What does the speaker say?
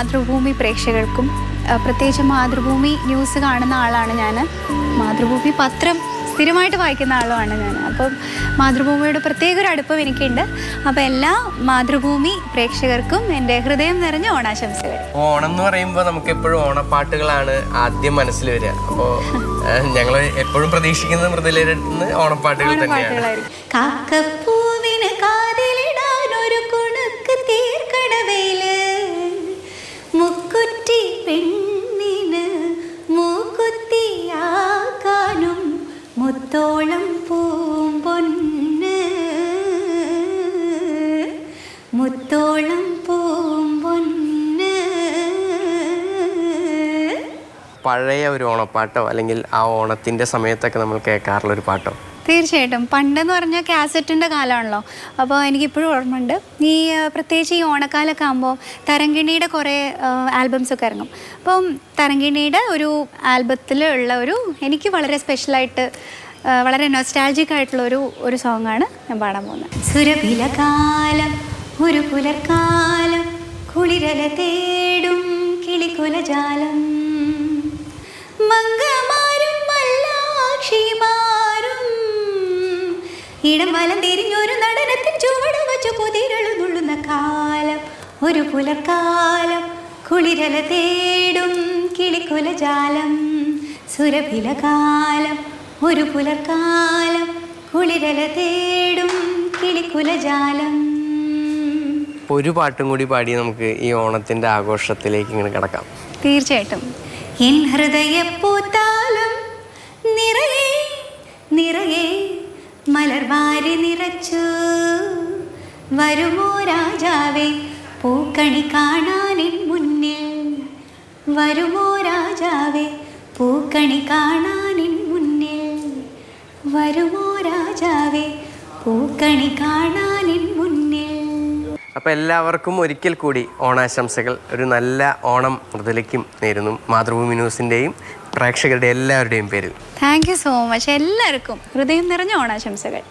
മാതൃഭൂമി പ്രേക്ഷകർക്കും പ്രത്യേകിച്ച് മാതൃഭൂമി ന്യൂസ് കാണുന്ന ആളാണ് ഞാൻ മാതൃഭൂമി പത്രം സ്ഥിരമായിട്ട് വായിക്കുന്ന ആളുമാണ് ഞാൻ. അപ്പം മാതൃഭൂമിയോട് പ്രത്യേക ഒരു അടുപ്പം എനിക്കുണ്ട്. അപ്പം എല്ലാ മാതൃഭൂമി പ്രേക്ഷകർക്കും എന്റെ ഹൃദയം നിറഞ്ഞ ഓണാശംസകൾ. ഓണം എന്ന് പറയുമ്പോൾ നമുക്ക് എപ്പോഴും ഓണപ്പാട്ടുകളാണ് ആദ്യം മനസ്സിൽ വരിക. അപ്പോൾ ഞങ്ങൾ എപ്പോഴും പ്രതീക്ഷിക്കുന്നത് മൃദുലയുടെ ഓണപ്പാട്ടുകൾ തന്നെയാണ്. പാട്ടുകളായിരിക്കും മുത്തോളം പൂമ്പൊന്ന്. പഴയ ഒരു ഓണപ്പാട്ടോ? അല്ലെങ്കിൽ ആ ഓണത്തിന്റെ സമയത്തൊക്കെ നമ്മൾ കേൾക്കാറുള്ള ഒരു പാട്ടോ? തീർച്ചയായിട്ടും. പണ്ടെന്ന് പറഞ്ഞാൽ കാസറ്റിന്റെ കാലമാണല്ലോ. അപ്പോൾ എനിക്കിപ്പോഴും ഓർമ്മയുണ്ട്. ഈ പ്രത്യേകിച്ച് ഈ ഓണക്കാലമൊക്കെ ആകുമ്പോൾ തരങ്കിണിയുടെ കുറേ ആൽബംസൊക്കെ ഇറങ്ങും. അപ്പം തരങ്കിണിയുടെ ഒരു ആൽബത്തിൽ ഉള്ള ഒരു എനിക്ക് വളരെ സ്പെഷ്യലായിട്ട് വളരെ നൊസ്റ്റാൾജിക് ആയിട്ടുള്ള ഒരു ഒരു സോങ്ങാണ് ഞാൻ പാടാൻ പോകുന്നത്. സുരഭിലകാലം ഒരു പുലർക്കാലം കുളിരല തേടും കിളിക്കുലജാലം മംഗമാരും മല്ലാക്ഷിമാരും ഇടം വലം തിരിഞ്ഞൊരു നടനത്തിൻ ചുവട് വച്ച് പുതിരളുന്നുള്ളുന്ന കാലം. ഒരു പുലർക്കാലം കുളിരല തേടും കിളിക്കുലജാലം സുരഭിലകാലം ഒരു പുലർക്കാലം കുളിരല തേടും കിളിക്കുലജാലം അപ്പോൾ ഒരു പാട്ടും കൂടി പാടി നമുക്ക് ഈ ഓണത്തിന്റെ ആഘോഷത്തിലേക്ക് ഇങ്ങനെ കിടക്കാം. തീർച്ചയായിട്ടും. എൻ ഹൃദയപ്പൂത്താലം നിറയെ നിറയെ മലർവാരി നിറച്ചു. വരുമോ രാജാവേ പൂക്കണി കാണാനിൻ മുന്നിൽ. വരുമോ രാജാവേ പൂക്കണി കാണാനിൻ മുന്നിൽ. വരുമോ രാജാവേ പൂക്കണി കാണാനിൻ അപ്പോൾ എല്ലാവർക്കും ഒരിക്കൽ കൂടി ഓണാശംസകൾ. ഒരു നല്ല ഓണം മൃദുലയ്ക്കും നേരുന്നു. മാതൃഭൂമി ന്യൂസിന്റെയും പ്രേക്ഷകരുടെ എല്ലാവരുടെയും പേരിൽ. താങ്ക് യു സോ മച്ച് എല്ലാവർക്കും ഹൃദയം നിറഞ്ഞ ഓണാശംസകൾ.